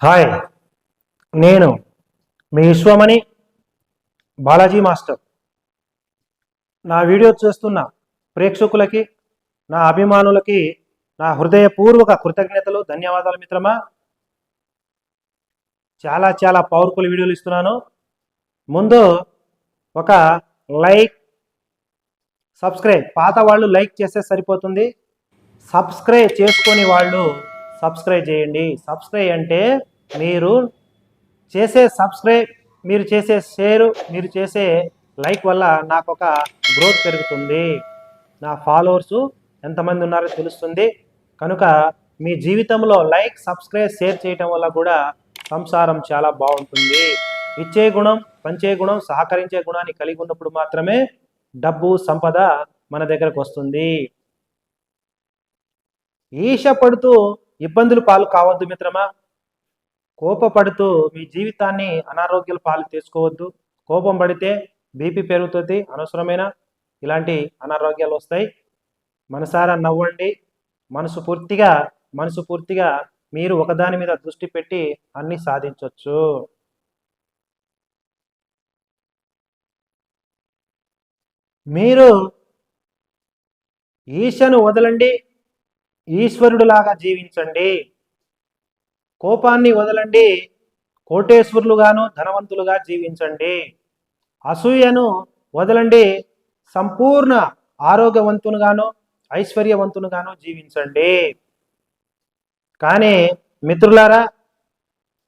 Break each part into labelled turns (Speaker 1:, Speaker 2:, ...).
Speaker 1: Hi. నేను మీ Vishwamani Balaji master. నా వీడియో చూస్తున్న ప్రేక్షకులకి నా అభిమానులకి నా హృదయపూర్వక కృతజ్ఞతలు ధన్యవాదాలు మిత్రమా? చాలా చాలా పవర్ఫుల్ వీడియోలు ఇస్తున్నాను. ముందు ఒక లైక్ సబ్స్క్రైబ్. పాత వాళ్ళు లైక్ చేస్తే సరిపోతుంది. సబ్స్క్రైబ్ చేసుకొని వాళ్ళు సబ్స్క్రైబ్ చేయండి. సబ్స్క్రైబ్ అంటే మీరు చేసే సబ్స్క్రైబ్ మీరు చేసే షేరు మీరు చేసే లైక్ వల్ల నాకు ఒక గ్రోత్ పెరుగుతుంది. నా ఫాలోవర్స్ ఎంతమంది ఉన్నారో తెలుస్తుంది. కనుక మీ జీవితంలో లైక్ సబ్స్క్రైబ్ షేర్ చేయటం వల్ల కూడా సంసారం చాలా బాగుంటుంది. ఇచ్చే గుణం పంచే గుణం సహకరించే గుణాన్ని కలిగి ఉన్నప్పుడు మాత్రమే డబ్బు సంపద మన దగ్గరకు వస్తుంది. ఈశ పడుతూ ఇబ్బందులు పాలు కావద్దు మిత్రమా? కోపపడుతూ మీ జీవితాన్ని అనారోగ్యాల పాలు తీసుకోవద్దు. కోపం పడితే బీపీ పెరుగుతుంది అనవసరమైన ఇలాంటి అనారోగ్యాలు వస్తాయి. మనసారా నవ్వండి. మనసు పూర్తిగా మనసు పూర్తిగా మీరు ఒకదాని మీద దృష్టి పెట్టి అన్ని సాధించవచ్చు మీరు ఈశను వదలండి. ఈశ్వరుడులాగా జీవించండి. కోపాన్ని వదలండి. కోటేశ్వరులుగాను ధనవంతులుగా జీవించండి. అసూయను వదలండి. సంపూర్ణ ఆరోగ్యవంతునుగాను ఐశ్వర్యవంతునుగాను జీవించండి. కానీ మిత్రులారా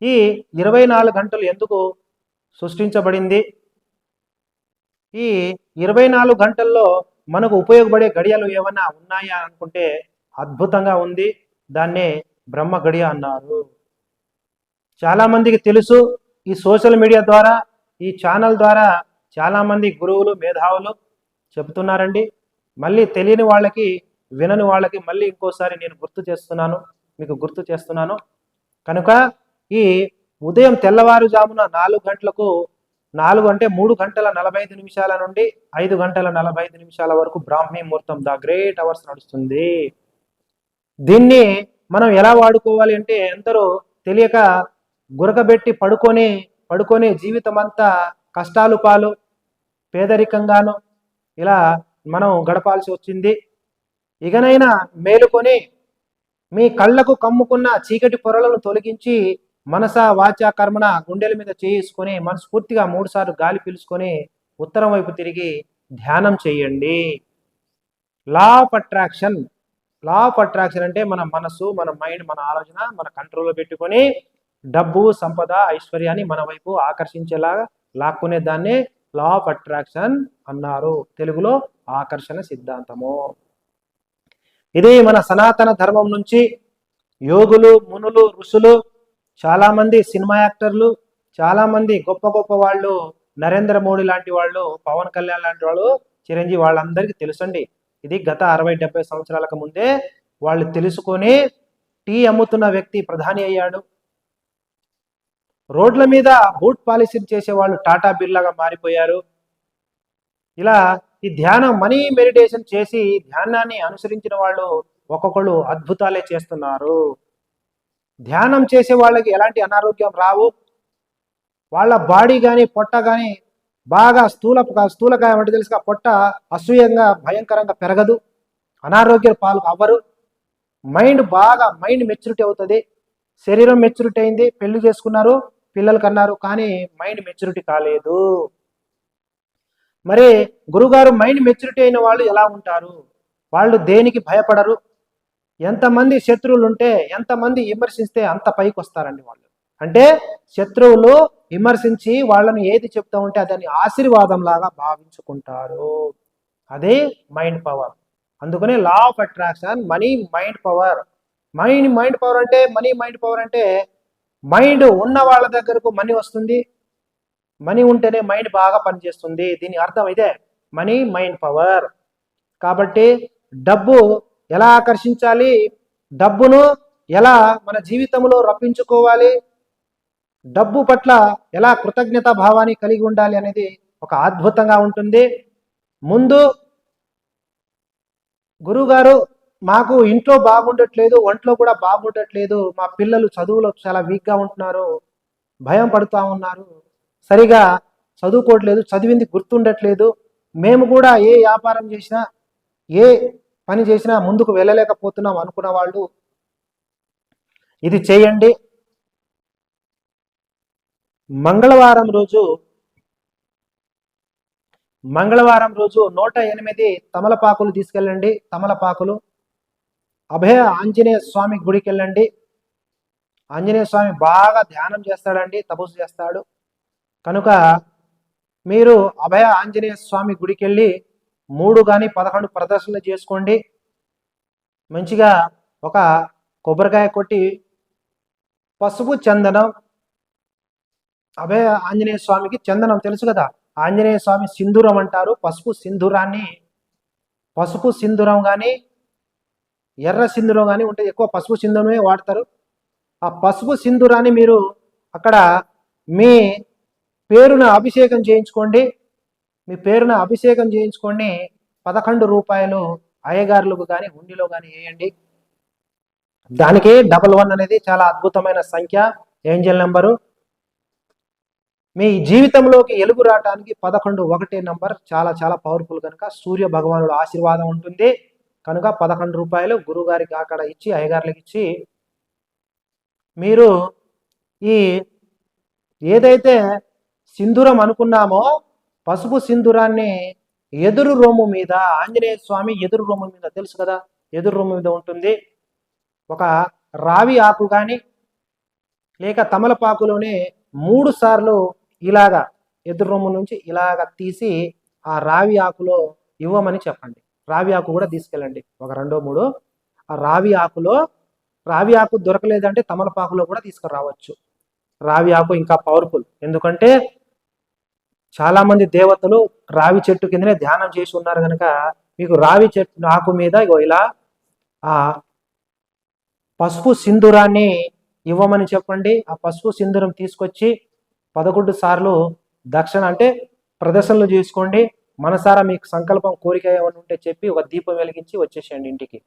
Speaker 1: ఈ ఇరవై నాలుగు గంటలు ఎందుకు సృష్టించబడింది? ఈ ఇరవై నాలుగు గంటల్లో మనకు ఉపయోగపడే గడియలు ఏమైనా ఉన్నాయా అనుకుంటే అద్భుతంగా ఉంది. దాన్నే బ్రహ్మ గడియ అన్నారు. చాలామందికి తెలుసు ఈ సోషల్ మీడియా ద్వారా ఈ ఛానల్ ద్వారా చాలామంది గురువులు మేధావులు చెబుతున్నారండి. మళ్ళీ తెలియని వాళ్ళకి వినని వాళ్ళకి మళ్ళీ ఇంకోసారి నేను గుర్తు చేస్తున్నాను మీకు గుర్తు చేస్తున్నాను. కనుక ఈ ఉదయం తెల్లవారుజామున నాలుగు గంటలకు నాలుగు అంటే మూడు గంటల నలభై ఐదు నిమిషాల నుండి ఐదు గంటల నలభై ఐదు నిమిషాల వరకు బ్రాహ్మీ ముహూర్తం ద గ్రేట్ అవర్స్ నడుస్తుంది. దీన్ని మనం ఎలా వాడుకోవాలి అంటే ఎందరో తెలియక గురకబెట్టి పడుకొని పడుకొని జీవితం అంతా కష్టాలు పాలు పేదరికంగాను ఇలా మనం గడపాల్సి వచ్చింది. ఇకనైనా మేలుకొని మీ కళ్ళకు కమ్ముకున్న చీకటి పొరలను తొలగించి మనస వాచ కర్మణ గుండెల మీద చేసుకొని మనస్ఫూర్తిగా మూడుసార్లు గాలి పీల్చుకొని ఉత్తరం వైపు తిరిగి ధ్యానం చేయండి. Law of attraction law of attraction అంటే మన మనసు మన మైండ్ మన ఆలోచన మన కంట్రోల్లో పెట్టుకొని డబ్బు సంపద ఐశ్వర్యాన్ని మన వైపు ఆకర్షించేలాగా లాక్కునే దాన్ని లా ఆఫ్ అట్రాక్షన్ అన్నారు. తెలుగులో ఆకర్షణ సిద్ధాంతము. ఇది మన సనాతన ధర్మం నుంచి యోగులు మునులు ఋషులు చాలామంది సినిమా యాక్టర్లు చాలామంది గొప్ప గొప్ప వాళ్ళు నరేంద్ర మోడీ లాంటి వాళ్ళు పవన్ కళ్యాణ్ లాంటి వాళ్ళు చిరంజీవి వాళ్ళందరికీ తెలుసండి. ఇది గత అరవై డెబ్బై సంవత్సరాలకు ముందే వాళ్ళు తెలుసుకొని టీ అమ్ముతున్న వ్యక్తి ప్రధాని అయ్యాడు. రోడ్ల మీద బూట్ పాలిసీలు చేసే వాళ్ళు టాటా బిర్లాగా మారిపోయారు. ఇలా ఈ ధ్యానం మనీ మెడిటేషన్ చేసి ధ్యానాన్ని అనుసరించిన వాళ్ళు ఒక్కొక్కళ్ళు అద్భుతాలే చేస్తున్నారు. ధ్యానం చేసే వాళ్ళకి ఎలాంటి అనారోగ్యం రావు. వాళ్ళ బాడీ కానీ పొట్ట కానీ బాగా స్థూల స్థూలకాయం అంటే తెలుసు పొట్ట అసూయంగా భయంకరంగా పెరగదు. అనారోగ్య పాలు అవ్వరు. మైండ్ బాగా మైండ్ మెచ్యూరిటీ అవుతుంది. శరీరం మెచ్యూరిటీ అయింది పెళ్ళి చేసుకున్నారు. పిల్లలు కన్నారు కానీ మైండ్ మెచ్యూరిటీ కాలేదు. మరి గురుగారు మైండ్ మెచ్యూరిటీ అయిన వాళ్ళు ఎలా ఉంటారు? వాళ్ళు దేనికి భయపడరు? ఎంతమంది శత్రువులు ఉంటే ఎంతమంది విమర్శిస్తే అంత పైకి వస్తారండి వాళ్ళు. అంటే శత్రువులు విమర్శించి వాళ్ళను ఏది చెప్తా ఉంటే దాన్ని ఆశీర్వాదం లాగా భావించుకుంటారు. అదే మైండ్ పవర్ అందుకనే law of attraction money mind power mind mind power అంటే మనీ మైండ్ పవర్ అంటే మైండ్ ఉన్న వాళ్ళ దగ్గరకు మనీ వస్తుంది. మనీ ఉంటేనే మైండ్ బాగా పనిచేస్తుంది. దీని అర్థం ఇదే. మనీ మైండ్ పవర్ కాబట్టి డబ్బు ఎలా ఆకర్షించాలి? డబ్బును ఎలా మన జీవితంలో రప్పించుకోవాలి? డబ్బు పట్ల ఎలా కృతజ్ఞత భావాన్ని కలిగి ఉండాలి అనేది ఒక అద్భుతంగా ఉంటుంది. ముందు గురువుగారు మాకు ఇంట్లో బాగుండట్లేదు ఒంట్లో కూడా బాగుండట్లేదు మా పిల్లలు చదువులో చాలా వీక్గా ఉంటున్నారు భయం పడుతూ ఉన్నారు. సరిగా చదువుకోవట్లేదు చదివింది గుర్తుండట్లేదు. మేము కూడా ఏ వ్యాపారం చేసినా ఏ పని చేసినా ముందుకు వెళ్ళలేకపోతున్నాం అనుకున్న వాళ్ళు. ఇది చేయండి. మంగళవారం రోజు మంగళవారం రోజు నూట ఎనిమిది తమలపాకులు తీసుకెళ్ళండి. తమలపాకులు అభయ ఆంజనేయ స్వామి గుడికి వెళ్ళండి ఆంజనేయ స్వామి బాగా ధ్యానం చేస్తాడండి తపస్సు చేస్తాడు. కనుక మీరు అభయ ఆంజనేయ స్వామి గుడికి వెళ్ళి మూడు కానీ పదకొండు ప్రదర్శనలు చేసుకోండి. మంచిగా ఒక కొబ్బరికాయ కొట్టి పసుపు చందనం అభయ ఆంజనేయ స్వామికి చందనం తెలుసు కదా? ఆంజనేయ స్వామి సింధూరం అంటారు. పసుపు సింధూరాన్ని పసుపు సింధూరం కానీ ఎర్ర సింధూరం కానీ ఉంటే ఎక్కువ పసుపు సింధూరమే వాడతారు. ఆ పసుపు సింధూరాన్ని మీరు అక్కడ మీ పేరున అభిషేకం చేయించుకోండి. మీ పేరున అభిషేకం చేయించుకొని పదకొండు రూపాయలు అయ్యగారులకు కానీ హుండీలో కానీ వేయండి. దానికి డబల్ వన్ అనేది చాలా అద్భుతమైన సంఖ్య ఏంజల్ నెంబరు. మీ జీవితంలోకి ఎలుగు రావడానికి పదకొండు ఒకటే నంబర్ చాలా చాలా పవర్ఫుల్ కనుక సూర్య భగవానుడు ఆశీర్వాదం ఉంటుంది. కనుక పదకొండు రూపాయలు గురుగారికి అక్కడ ఇచ్చి అయ్యగారులకు ఇచ్చి మీరు ఈ ఏదైతే సింధూరం అనుకున్నామో పసుపు సింధూరాన్ని ఎదురు రొమ్ము మీద ఆంజనేయ స్వామి ఎదురు రొమ్ము మీద తెలుసు కదా ఎదురు రొమ్ము మీద ఉంటుంది. ఒక రావి ఆకు కానీ లేక తమలపాకులోనే మూడు సార్లు ఇలాగా ఎదురు రొమ్ము నుంచి ఇలాగ తీసి ఆ రావి ఆకులో ఇవ్వమని చెప్పండి. రావి ఆకు కూడా తీసుకెళ్ళండి. ఒక రెండో మూడో. ఆ రావి ఆకులో రావి ఆకు దొరకలేదంటే తమలపాకులో కూడా తీసుకురావచ్చు. రావి ఆకు ఇంకా పవర్ఫుల్. ఎందుకంటే చాలా మంది దేవతలు రావి చెట్టు కిందనే ధ్యానం చేసి ఉన్నారు కనుక మీకు రావి చెట్టు ఆకు మీద ఇగో ఇలా ఆ పసుపు సింధూరాన్ని ఇవ్వమని చెప్పండి. ఆ పసుపు సింధూరం తీసుకొచ్చి పదకొండు సార్లు దక్షిణ అంటే ప్రదర్శనలు చేసుకోండి. మనసారా మీకు సంకల్పం కోరిక ఏమైనా ఉంటే చెప్పి ఒక దీపం వెలిగించి వచ్చేసేయండి ఇంటికి.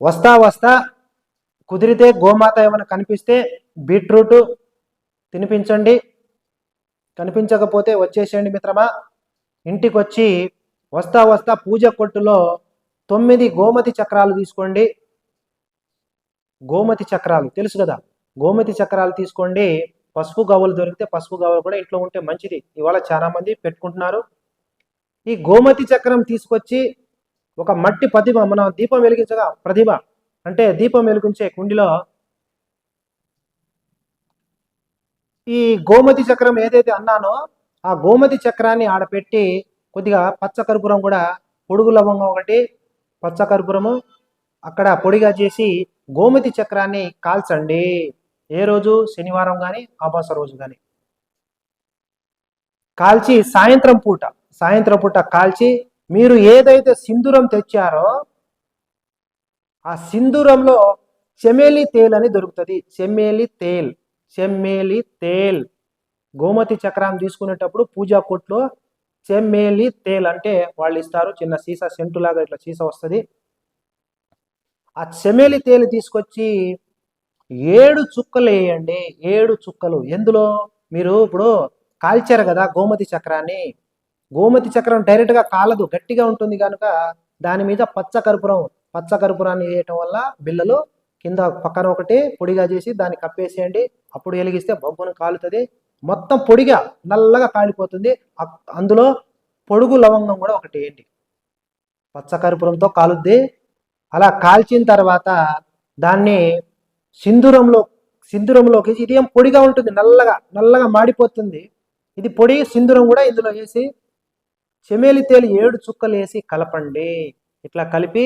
Speaker 1: వస్తా వస్తా కుదిరితే గోమాత ఏమైనా కనిపిస్తే బీట్రూట్ తినిపించండి. కనిపించకపోతే వచ్చేసేయండి మిత్రమా. ఇంటికి వచ్చి వస్తా వస్తా పూజ కొట్టులో తొమ్మిది గోమతి చక్రాలు తీసుకోండి. గోమతి చక్రాలు తెలుసు కదా. గోమతి చక్రాలు తీసుకోండి. పసుపు గవ్వలు దొరికితే పసుపు గవ్వలు కూడా ఇంట్లో ఉంటే మంచిది. ఇవాళ చాలా మంది పెట్టుకుంటున్నారు. ఈ గోమతి చక్రం తీసుకొచ్చి ఒక మట్టి ప్రతిమ మన దీపం వెలిగించగా ప్రతిమ అంటే దీపం వెలిగించే కుండిలో ఈ గోమతి చక్రం ఏదైతే అన్నానో ఆ గోమతి చక్రాన్ని ఆడ పెట్టి కొద్దిగా పచ్చ కర్పూరం కూడా పొడుగు లవంగం ఒకటి పచ్చ కర్పూరము అక్కడ పొడిగా చేసి గోమతి చక్రాన్ని కాల్చండి. ఏ రోజు? శనివారం కానీ ఆభాస రోజు కానీ కాల్చి సాయంత్రం పూట సాయంత్రం పూట కాల్చి మీరు ఏదైతే సింధూరం తెచ్చారో ఆ సింధూరంలో చెమేలి తేల్ అని దొరుకుతుంది. చెమేలి తేల్ చెమ్మేలి తేల్. గోమతి చక్రం తీసుకునేటప్పుడు పూజా కొట్లో చెమ్మేలి తేల్ అంటే వాళ్ళు ఇస్తారు. చిన్న సీసా సెంటు లాగా ఇట్లా సీసా వస్తుంది. ఆ చెమేలి తేలు తీసుకొచ్చి ఏడు చుక్కలు వేయండి. ఏడు చుక్కలు. ఎందులో? మీరు ఇప్పుడు కాల్చారు కదా గోమతి చక్రాన్ని. గోమతి చక్రం డైరెక్ట్గా కాలదు. గట్టిగా ఉంటుంది కనుక దాని మీద పచ్చ కర్పూరం పచ్చ కర్పూరాన్ని వేయటం వల్ల బిళ్ళలు కింద పక్కన ఒకటి పొడిగా చేసి దాన్ని కప్పేసేయండి. అప్పుడు వెలిగిస్తే బొగ్గును కాలుతుంది. మొత్తం పొడిగా నల్లగా కాలిపోతుంది. అందులో పొడుగు లవంగం కూడా ఒకటి వేయండి. పచ్చ కర్పూరంతో కాలుద్ది. అలా కాల్చిన తర్వాత దాన్ని సింధూరంలో సింధూరంలోకి ఇది ఏం పొడిగా ఉంటుంది నల్లగా నల్లగా మాడిపోతుంది. ఇది పొడి సింధూరం కూడా ఇందులో వేసి చెమేలి తేలి ఏడు చుక్కలు వేసి కలపండి. ఇట్లా కలిపి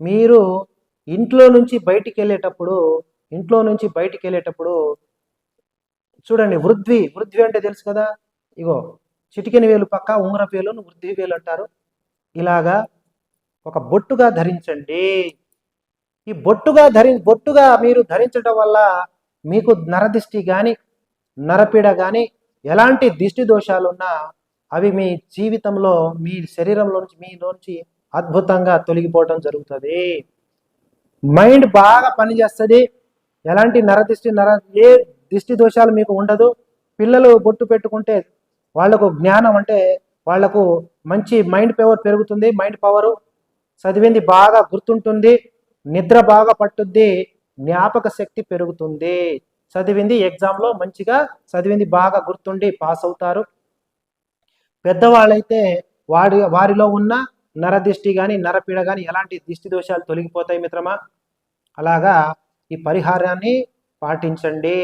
Speaker 1: మీరు ఇంట్లో నుంచి బయటికి వెళ్ళేటప్పుడు ఇంట్లో నుంచి బయటికి వెళ్ళేటప్పుడు చూడండి వృద్వి వృద్వి అంటే తెలుసు కదా? ఇగో చిటికెన వేలు పక్క ఉంగర వేలు వృద్ధి వేలు అంటారు. ఇలాగా ఒక బొట్టుగా ధరించండి. ఈ బొట్టుగా ధరి బొట్టుగా మీరు ధరించడం వల్ల మీకు నరదిష్టి కానీ నరపీడ కానీ ఎలాంటి దిష్టి దోషాలు ఉన్నా అవి మీ జీవితంలో మీ శరీరంలో నుంచి మీలోంచి అద్భుతంగా తొలగిపోవటం జరుగుతుంది. మైండ్ బాగా పనిచేస్తుంది ఎలాంటి నరదిష్టి నర ఏ దిష్టి దోషాలు మీకు ఉండదు. పిల్లలు బొట్టు పెట్టుకుంటే వాళ్ళకు జ్ఞానం అంటే వాళ్ళకు మంచి మైండ్ పవర్ పెరుగుతుంది. మైండ్ పవరు చదివింది బాగా గుర్తుంటుంది. నిద్ర బాగా పట్టుద్ది జ్ఞాపక శక్తి పెరుగుతుంది. చదివింది ఎగ్జామ్లో మంచిగా చదివింది బాగా గుర్తుండి పాస్ అవుతారు. పెద్దవాళ్ళైతే వాడి వారిలో ఉన్న నరదిష్టి కానీ నరపీడ కానీ ఎలాంటి దిష్టి దోషాలు తొలగిపోతాయి మిత్రమా? అలాగా ఈ పరిహారాన్ని పాటించండి.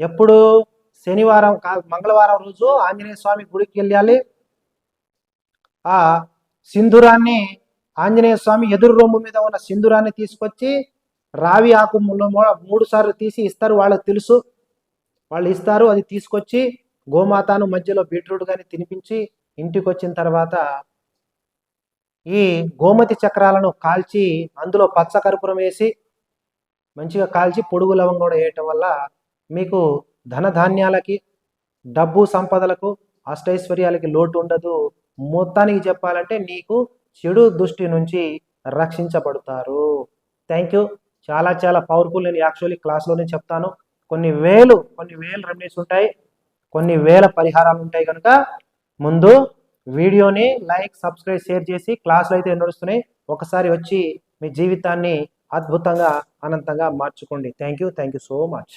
Speaker 1: ఎప్పుడు శనివారం కా మంగళవారం రోజు ఆంజనేయ స్వామి గుడికి వెళ్ళాలి. ఆ సింధూరాన్ని ఆంజనేయ స్వామి ఎదురు రొమ్ము మీద ఉన్న సింధూరాన్ని తీసుకొచ్చి రావి ఆకు మూడు సార్లు తీసి ఇస్తారు వాళ్ళకి తెలుసు. వాళ్ళు ఇస్తారు అది తీసుకొచ్చి గోమాతను మధ్యలో బీట్రూట్ కానీ తినిపించి ఇంటికి వచ్చిన తర్వాత ఈ గోమతి చక్రాలను కాల్చి అందులో పచ్చ కర్పూరం వేసి మంచిగా కాల్చి పొడుగు లవం కూడా వేయటం వల్ల మీకు ధనధాన్యాలకి డబ్బు సంపదలకు అష్టైశ్వర్యాలకి లోటు ఉండదు. మొత్తానికి చెప్పాలంటే నీకు చెడు దృష్టి నుంచి రక్షించబడతారు. థ్యాంక్ యూ చాలా చాలా పవర్ఫుల్ నేను యాక్చువల్లీ క్లాస్లోనే చెప్తాను. కొన్ని వేలు కొన్ని వేలు రెమెడీస్ ఉంటాయి. కొన్ని వేల పరిహారాలు ఉంటాయి కనుక ముందు వీడియోని లైక్ సబ్స్క్రైబ్ షేర్ చేసి క్లాసులు అయితే నడుస్తున్నాయి. ఒకసారి వచ్చి మీ జీవితాన్ని అద్భుతంగా అనంతంగా మార్చుకోండి. Thank you thank you so much